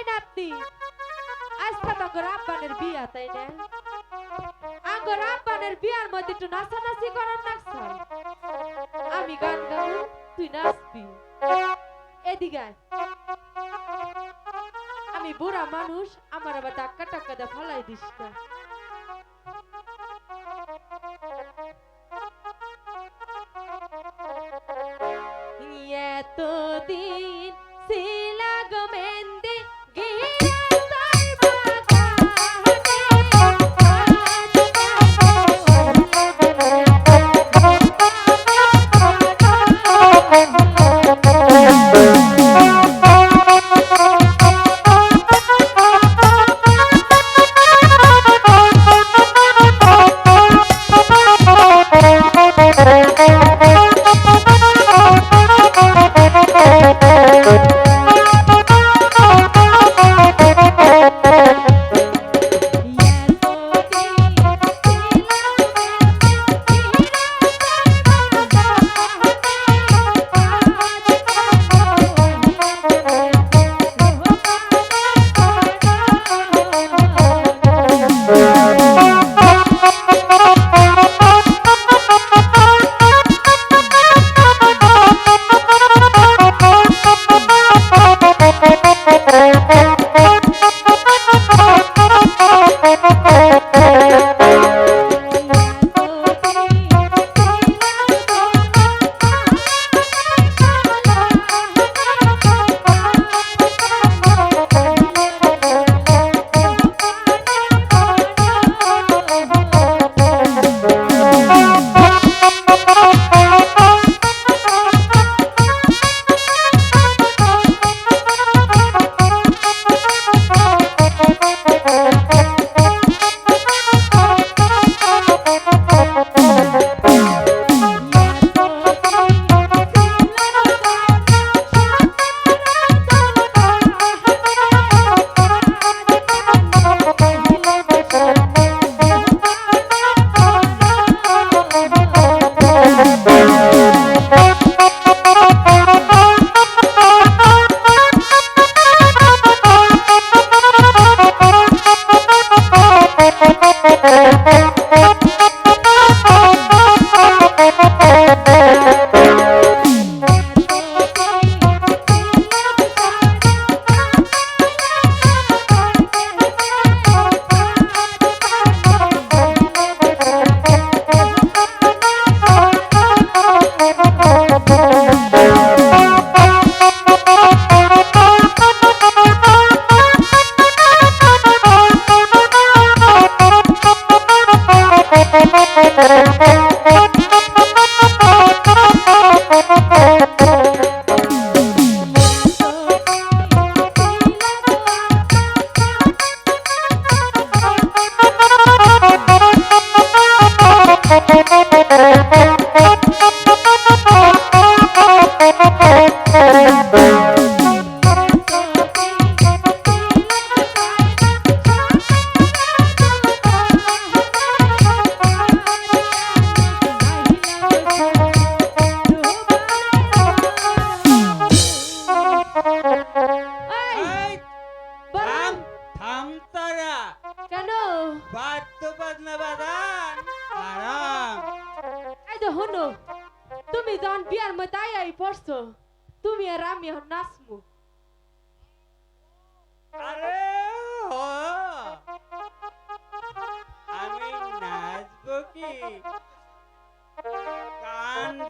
এই নাতি আজকে তো আব্বানের বিয়া, তাই না? আঙ্গর আব্বানের বিয়ার মধ্যে একটু নাচানাচি করার লাগছে আমি গান গাবো, তুই নাচবি। এদিকে আমি বুড়া মানুষ, আমার আবার ধাক্কা টাক্কা দিয়ে ফলাই দিস না। এতদিন ছিলা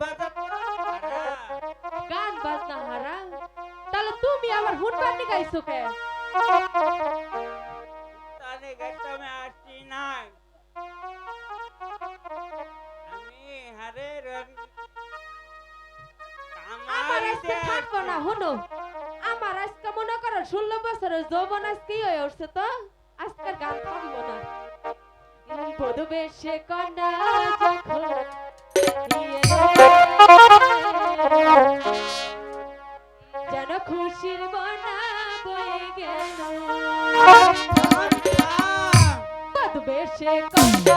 গান গান বাজনা হারা তাহলে তুমি আবার হুনবার নিগাইছো কে? তানে গাইতে আমি আসছি নাই আমি হারে আমার আজকে থাকব না হনো আমার আজকে মনে করো ষোলো বছরের যৌবন আজকে হয়ে উঠছে তো? আজকের গান থাকব না। কন্যা যখন যেন খুশির বনা বয়ে গেল। বধু বেশে কন্যা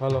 হ্যালো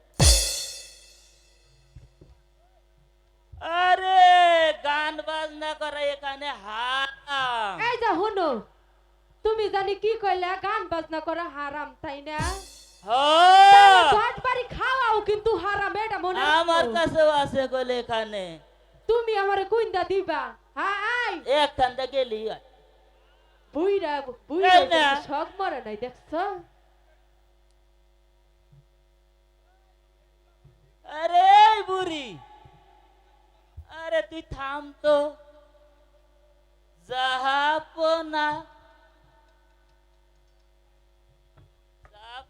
জানি কি কইলা গান বাজনা করা হারাম তাই না হ্যাঁ, ঘাট বাড়ি খাওয়াও কিন্তু হারাম এটা মনে রাখো। আমার কাছেও আছে কলে এখানে তুমি আমারে কুইন্দা দিবা হ্যাঁ আই একখানটা গেলি হয়। বুইরা বুইরা এই না। শখ মরে নাই দেখছ আরে এই বুড়ি আরে তুই থাম তো যাহাপনা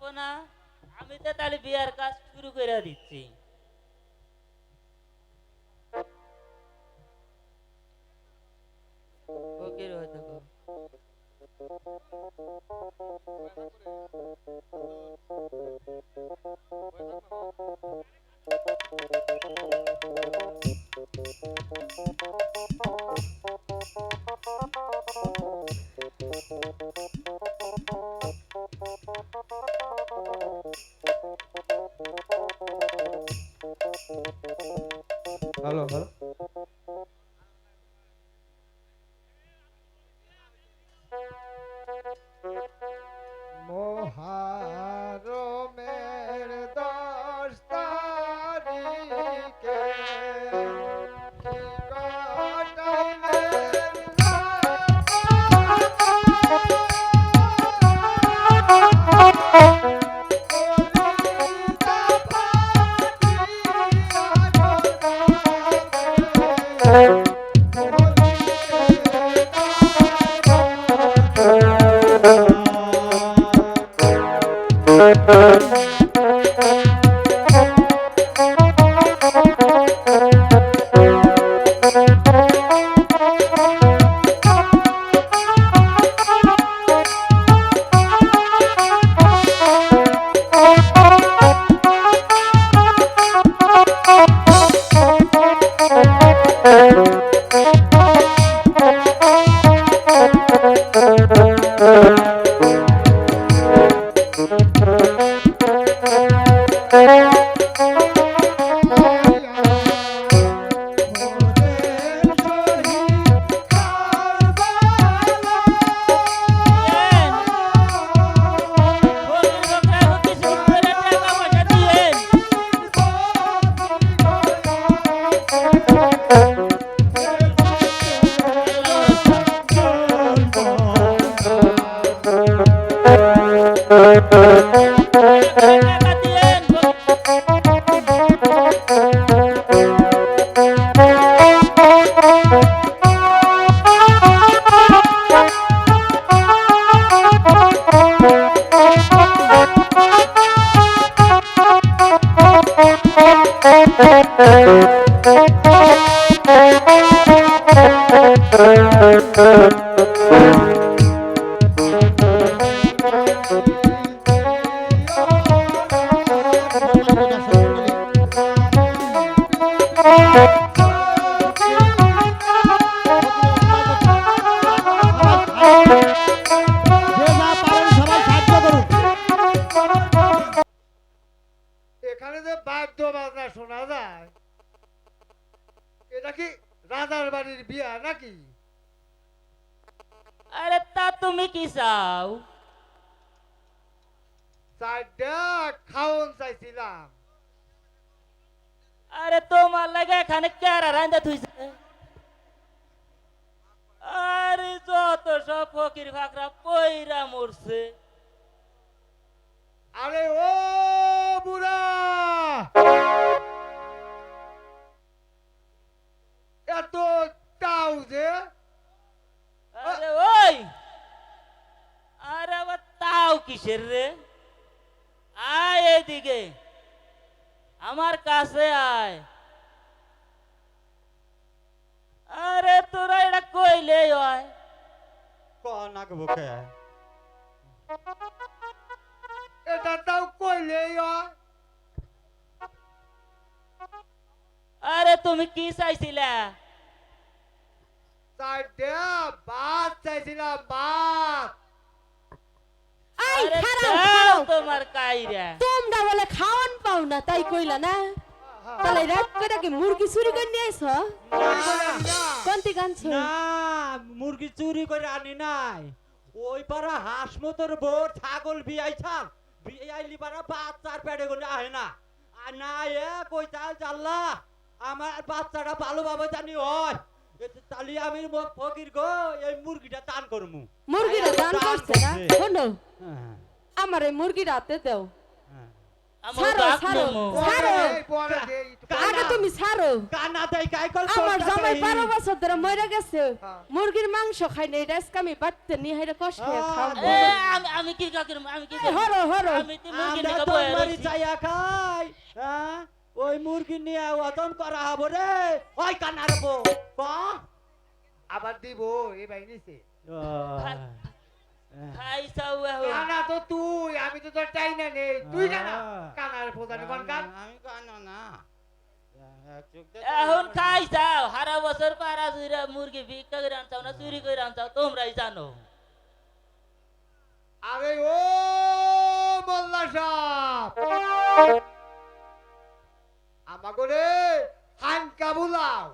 যাহাপনা আমি তো তাহলে বিয়ার কাজ শুরু করে দিচ্ছি। ওকে হয়তো হ্যালো হ্যালো মহারমে বাজনা শোনা যায়? এটা কি রাজার বাড়ির বিয়া নাকি? আরে তা তুমি কি চাও? চারটা খাওন চাইছিলাম। আরে তোমার লাগে এখানে কেরা রান্দা থুইছে? আরে যত সব ফকির ফাকরা পইরা মরছে। আরে ও বুড়া! এত টাউ যে। আরে ওই! আরে আবার তাও কিসের রে? আয় এদিকে। আমার কাছে আয়। আরে তোরা এটা কইলে হয়। কন আগে বুকে। এটা তাও কইলেই আরে তুমি কি চাইছিলা? চারটা ভাত চাইছিলাম ভাত। আরে খাও তোমার কাইরা। তোমরা বলে খাওয়ান পাও না তাই কইলা না? তাহলে রাত করে কি মুরগি চুরি করে নিয়ে আইছো? কোনটি গানছো না মুরগি চুরি করে আনি নাই। ওই পারা হাঁস মতর বোর ছাগল বিয়াইছাম বিয়াইলি পারা বাচ্চার পেটে গুলো আহে না। আর না এ কই চাল চাল্লা আমার বাচ্চাটা ভালোভাবে জানি হয়। এতে তালি আমি ফকির গো এই মুরগিটা দান করমু। মুরগিটা দান করছে না? শোনো হ্যাঁ, আমার এই মুরগিটা রাতে দাও। ছাড়ো, ছাড়ো। ছাড়ো। এই পরে দে, একটু পরে আগে তুমি ছাড়ো। কানা দেয় কাই কল আমার জামাই ই। বারো বছর ধরে মরে গেছে। হ্যাঁ। মুরগির মাংস খাই নাই আজকে আমি বাড়তে নিয়ে হাইরে কষ্ট খাব আমি আমি কি কাকির আমি কি হরো হরো। আমি তো মুরগি নিয়ে তো বয়ে চাইয়া খাই হ্যাঁ? ওই মুরগি নিয়ে ওজন করা হব রে। ওই কানার বো ক আবার দিব এই ভাই নিছে খাই চাও এখন। কানা তো তুই আমি তো তোর টাই না নেই। তুই কানা? কানার প্রধান কোন কান? আমি কানা না। এখন খাই যাও সারা বছর পারা চুরা মুরগি ভিক্ষা করে আনছাও না চুরি করে আনছাও তোমরাই জানো। আরে ও মোল্লা সাহেব আমাকে রে হানকা বুলাও।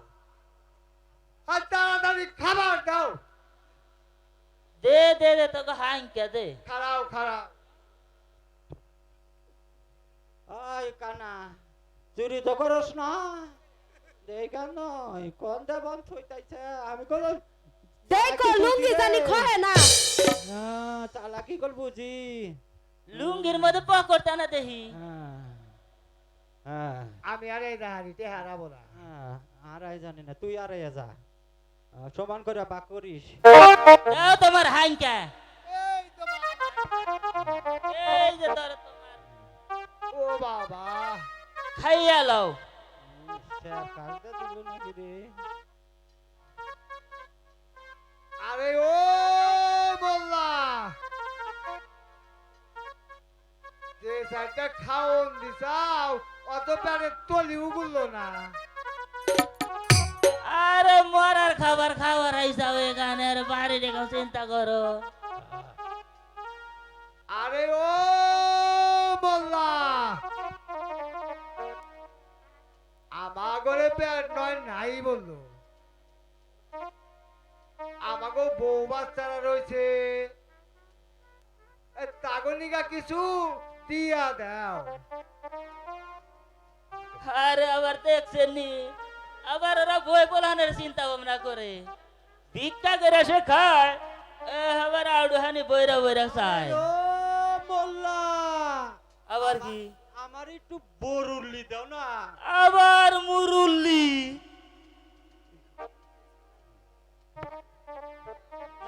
আর তাড়াতাড়ি খাবার দাও। দে দে দে তোকে হাঙ্কা দে খারাও খারাও ওই কানা চুরি তো করস না দেখান নয় কোন দেবন থইতাইছে আমি কল দেখো লুঙ্গি জানি খয়ে না চালাকি কল বুঝি লুঙ্গির মধ্যে পকড়তা না দেখি হ্যাঁ হ্যাঁ আমি আরে দাহারি তে হারাবো না হ্যাঁ, আর জানি না তুই আর যা সমান করে বাক করিস। তোমার হাঙ্কা এই তো বাবা। এই যে তোর তোমার। ও বাবা। খাইয়া লও। স্যার কাজটা দিল নাকি রে? আরে ও মোল্লা। যে সাইডটা খাওন দিছাও অত প্যারে তলি উগুলো না। মরার খাবার খাবার হিসাব গানের বাড়ি রেখে চিন্তা করো। আরে ও বল্লা আমাগরে পেট নয় নাই বলল। আমাগো বউ বাচ্চারা রয়েছে। তাগনিকা কিছু দিয়া দাও। আরে আবার দেখছেন নি? আবার ওরা বই বলানের চিন্তা ভাবনা করে। ভিক্ষা করে সে খায় আবার আউডহানি বইরা বইরা চায়। মোল্লা। আবার কি? আমার একটু বরুল্লি দাও না। আবার মুরুল্লি।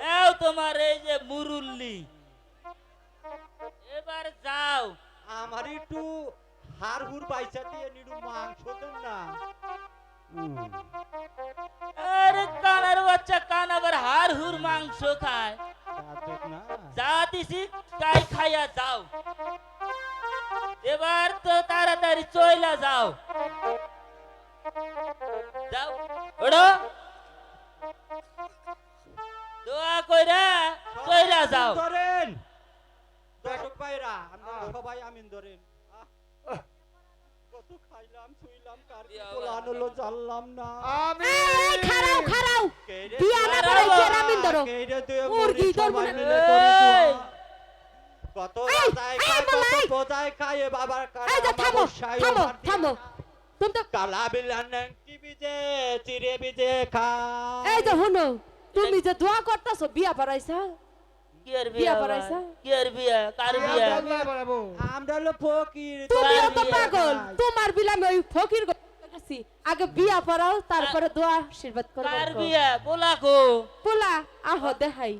নাও তোমার এই যে মুরুল্লি। এবার যাও। আমার একটু হাড় হুড় বাইচা দিয়ে নিডু মাংস দেন না। আরে কানার বাচ্চা কান আবার হাড় হুর মাংস খায়। তা দেখ না যা দিছি তাই খাইয়া যাও। এবার তো তাড়াতাড়ি চইলা যাও। যাও ওড়ো দোয়া কইরা চইলা যাও। ধরেন। দর্শক ভাইরা আমরা সবাই আমিন ধরেন। কত খাইলাম আমি খারাও খারাও বিয়া না। করে কেরামিন ধরো মুরগি ধরবো না। কত খায় বাবার কালা বিলান কি বিজে চিরে বিজে খা এই যে তুমি যে দোয়া করতেছো বিয়া পড়াইছা কি বিয়া বিয়া পড়াইছা? বাবা? বিয়া? কার বিয়া বিয়া? বদলাই বাড়াবো। আমরা হলো ফকির। তুমিও তো পাগল। তোমার বিলামে ওই ফকির গেছি আগে বিয়া পড়াও তারপরে দোয়া আশীর্বাদ কার। বিয়া? পোলা আহ দেখাই।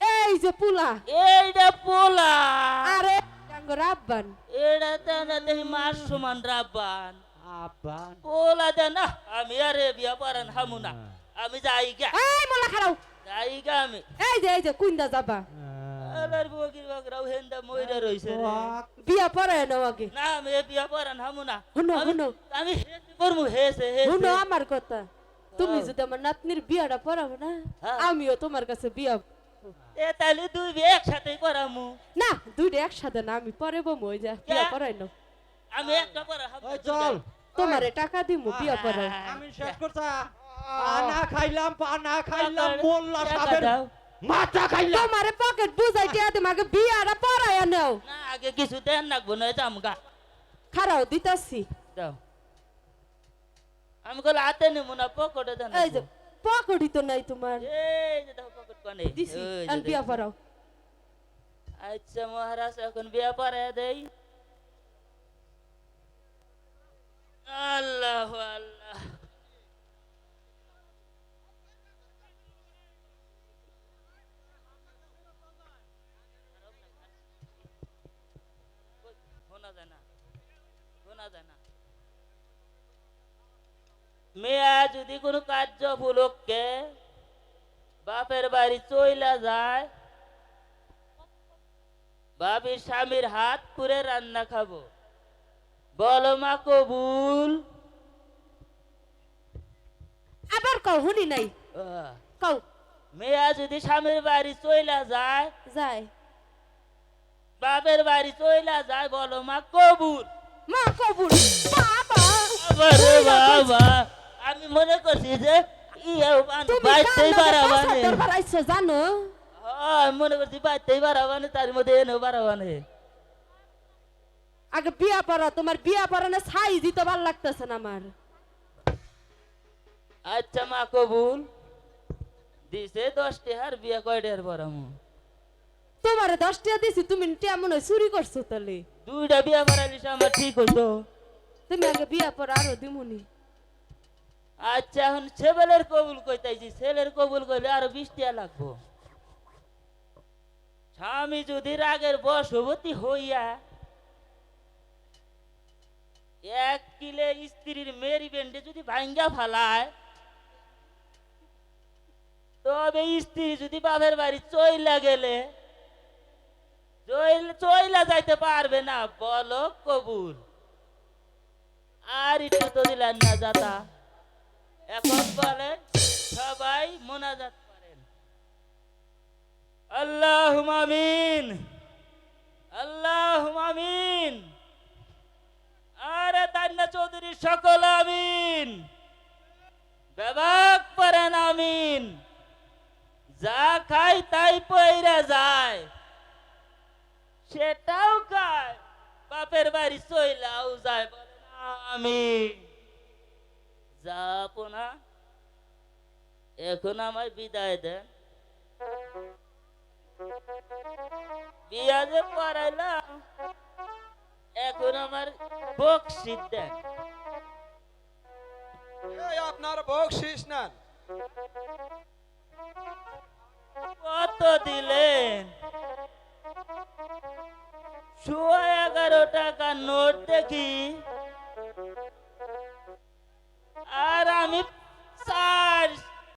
এই যে পোলা। এইটা পোলা। আরে ডাঙ্গর আব্বান। এটা তো না দেখি মাস সমান রাব্বান। আব্বান। পোলা দে না আমি আরে বিয়া পড়ান হামু না। আমি যাই গা। এই মোলা খারাও। যাই আমি এই যে এই যে কুইন্দা যাবা আলার বকির বকরাও হেন্দা মইরা রইছে রে বিয়া পড়ায় নাও আগে না আমি বিয়া পড়ান হামু না হুনো, হুনো। আমি করমু হেসে হেসে শুনো আমার কথা তুমি হ্যাঁ। যদি আমার নাতনির বিয়াটা পড়াবো না হ্যাঁ। আমিও তোমার কাছে বিয়া এ তাহলে দুই বিয়ে একসাথে পড়ামু না দুইটা একসাথে না আমি পরে বমু ওই যা বিয়া কে? পড়াই নাও আমি একটা পড়া হামু চল তোমারে টাকা দিমু বিয়া পড়াও আমি শেষ করছা পানা খাইলাম পানা খাইলাম মোল্লা দাও। মাথা খাইলাম। তোমারে পকেট বুঝাই দিয়া দিম আগে বিয়াটা নাও না আগে কিছু দেন না জামগা খারাও দিতাছি। দাও। আমি কল হাতে নেব না পকেটে দেন এই যে পকেটই তো নাই তোমার। এই যে দেখো পকেট কোনে দিছি আর বিয়া। পড়াও। আচ্ছা মহারাজ এখন বিয়া পরে দেই। আল্লাহ আল্লাহ শোনা যায় না শোনা যায় না। মেয়া যদি কোনো কার্য উপলক্ষে বাপের বাড়ি চইলা যায় ভাবি স্বামীর হাত পুরে রান্না খাব। বলো মা কবুল। আবার কও শুনি নাই। কও। মেয়া যদি স্বামীর বাড়ি চইলা যায় যায়। বাপের বাড়ি চইলা যায় বলো মা কবুল। মা কবুল বাবা আরে বাবা। আমি মনে করছি যে ইয়ে বাইতেই বাড়াবানে আইছো জানো? আমি মনে করছি বাইতেই বাড়াবানে তার মধ্যে এনেও বাড়াবানে আগে বিয়া পড়া তোমার বিয়া পড়ানো ছাই দিতে ভালো লাগতেছে না আমার। আচ্ছা মা কবুল দিছে দশটি হার বিয়া কয়টার পরামু তোমারে দশ টাকা দিছি তুমি মনে হয় চুরি করছ তাহলে। দুইটা বিয়া করালিস আমার ঠিক হতো তুমি আগে বিয়া পড়া আরও দিমুনি। আচ্ছা এখন ছেলের কবুল কইতাইছি ছেলের কবুল কইলে আরও বিশ টিয়া লাগবো। স্বামী যদি রাগের বশবতী হইয়া এক কিলে স্ত্রীর মেরি বেন্ডে যদি ভাঙ্গা ফালায় তবে স্ত্রী যদি বাপের বাড়ি চইলা গেলে চইলা যাইতে পারবে না, বলো কবুল। আর এটা তো দিলেন না যাতা। এখন বলে সবাই মোনাজাত করেন। আল্লাহ মামিন আল্লাহ মামিন আরে তান্না চৌধুরী, সকল আমিন। বেবাক করেন আমিন। যা খাই তাই পইরা যায়। সেটাও খায় বাপের বাড়ি চইলাও যায় বলে না আমি। যাব না। এখন আমায় বিদায় দেন। বিয়া যে পড়াইলাম এখন আমার বকশিস দেন। আপনার বকশিস নেন। কত দিলেন? সোয়া এগারো টাকা নোট দেখি আর আমি চার